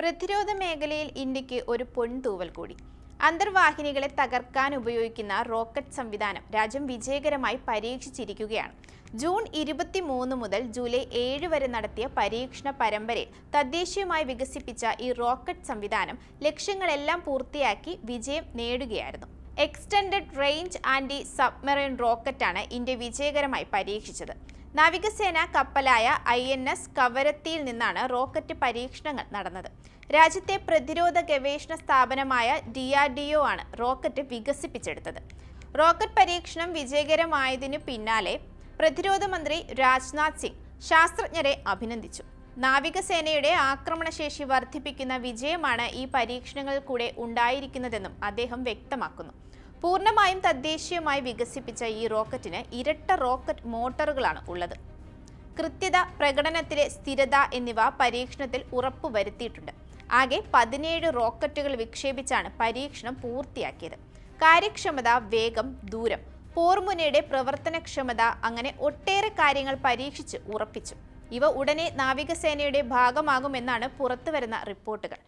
പ്രതിരോധ മേഖലയിൽ ഇന്ത്യയ്ക്ക് ഒരു പൊൻതൂവൽ കൂടി. അന്തർവാഹിനികളെ തകർക്കാൻ ഉപയോഗിക്കുന്ന റോക്കറ്റ് സംവിധാനം രാജ്യം വിജയകരമായി പരീക്ഷിച്ചിരിക്കുകയാണ്. ജൂൺ ഇരുപത്തി മൂന്ന് മുതൽ ജൂലൈ ഏഴ് വരെ നടത്തിയ പരീക്ഷണ പരമ്പരയിൽ തദ്ദേശീയമായി വികസിപ്പിച്ച ഈ റോക്കറ്റ് സംവിധാനം ലക്ഷ്യങ്ങളെല്ലാം പൂർത്തിയാക്കി വിജയം നേടുകയായിരുന്നു. എക്സ്റ്റൻഡഡ് റേഞ്ച് ആന്റി സബ്മറൈൻ റോക്കറ്റാണ് ഇന്ത്യ വിജയകരമായി പരീക്ഷിച്ചത്. നാവികസേന കപ്പലായ ഐ എൻ എസ് കവരത്തിയിൽ നിന്നാണ് റോക്കറ്റ് പരീക്ഷണങ്ങൾ നടന്നത്. രാജ്യത്തെ പ്രതിരോധ ഗവേഷണ സ്ഥാപനമായ ഡി ആർ ഡി ഒ ആണ് റോക്കറ്റ് വികസിപ്പിച്ചെടുത്തത്. റോക്കറ്റ് പരീക്ഷണം വിജയകരമായതിനു പിന്നാലെ പ്രതിരോധ മന്ത്രി രാജ്നാഥ് സിംഗ് ശാസ്ത്രജ്ഞരെ അഭിനന്ദിച്ചു. നാവികസേനയുടെ ആക്രമണശേഷി വർദ്ധിപ്പിക്കുന്ന വിജയമാണ് ഈ പരീക്ഷണങ്ങൾ കൂടെ ഉണ്ടായിരിക്കുന്നതെന്നും അദ്ദേഹം വ്യക്തമാക്കുന്നു. പൂർണമായും തദ്ദേശീയമായി വികസിപ്പിച്ച ഈ റോക്കറ്റിന് ഇരട്ട റോക്കറ്റ് മോട്ടോറുകളാണ് ഉള്ളത്. കൃത്യത പ്രകടനത്തിലെ സ്ഥിരത എന്നിവ പരീക്ഷണത്തിൽ ഉറപ്പുവരുത്തിയിട്ടുണ്ട്. ആകെ പതിനേഴ് റോക്കറ്റുകൾ വിക്ഷേപിച്ചാണ് പരീക്ഷണം പൂർത്തിയാക്കിയത്. കാര്യക്ഷമത വേഗം ദൂരം പോർമുനയുടെ പ്രവർത്തനക്ഷമത അങ്ങനെ ഒട്ടേറെ കാര്യങ്ങൾ പരീക്ഷിച്ച് ഉറപ്പിച്ചു. ഇവ ഉടനെ നാവികസേനയുടെ ഭാഗമാകുമെന്നാണ് പുറത്തുവരുന്ന റിപ്പോർട്ടുകൾ.